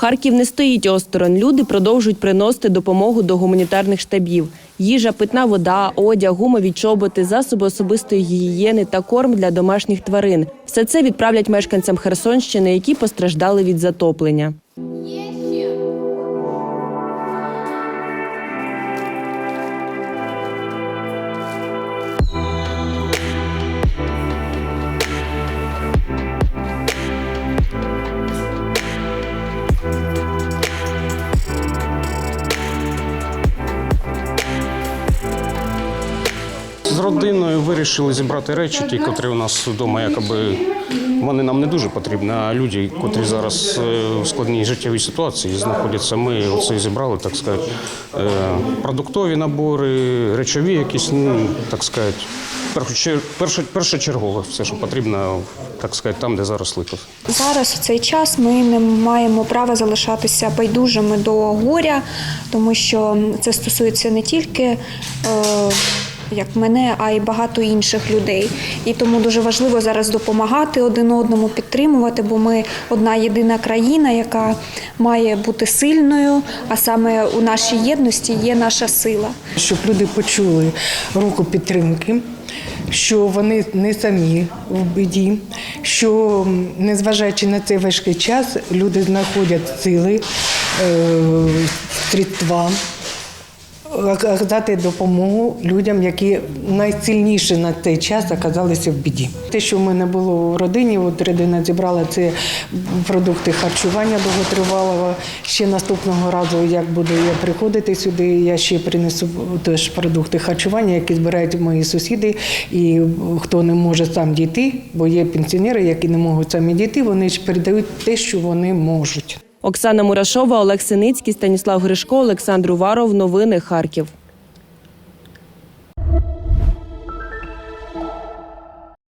Харків не стоїть осторонь. Люди продовжують приносити допомогу до гуманітарних штабів. Їжа, питна вода, одяг, гумові чоботи, засоби особистої гігієни та корм для домашніх тварин. Все це відправлять мешканцям Херсонщини, які постраждали від затоплення. З родиною вирішили зібрати речі, ті, котрі у нас вдома, якоби вони нам не дуже потрібні. А люди, котрі зараз е, в складній життєвій ситуації знаходяться, ми оце зібрали, так сказати, е, продуктові набори, речові якісь, ну так сказати, першочергове, все, що потрібно, так сказати, там, де зараз лихо. Зараз у цей час ми не маємо права залишатися байдужими до горя, тому що це стосується не тільки е, як мене, а й багато інших людей. І тому дуже важливо зараз допомагати один одному, підтримувати, бо ми одна єдина країна, яка має бути сильною, а саме у нашій єдності є наша сила. щоб люди почули руку підтримки, що вони не самі в біді, що незважаючи на цей важкий час, люди знаходять сили, е, средства оказати допомогу людям, які найсильніше на цей час оказалися в біді. Те, що в мене було в родині, от родина зібрала це продукти харчування довготривалого. Ще наступного разу, як буду я приходити сюди, я ще принесу теж продукти харчування, які збирають мої сусіди. І хто не може сам дійти, бо є пенсіонери, які не можуть самі дійти, вони ж передають те, що вони можуть. Оксана Мурашова, Олег Синицький, Станіслав Гришко, Олександр Уваров. Новини Харків.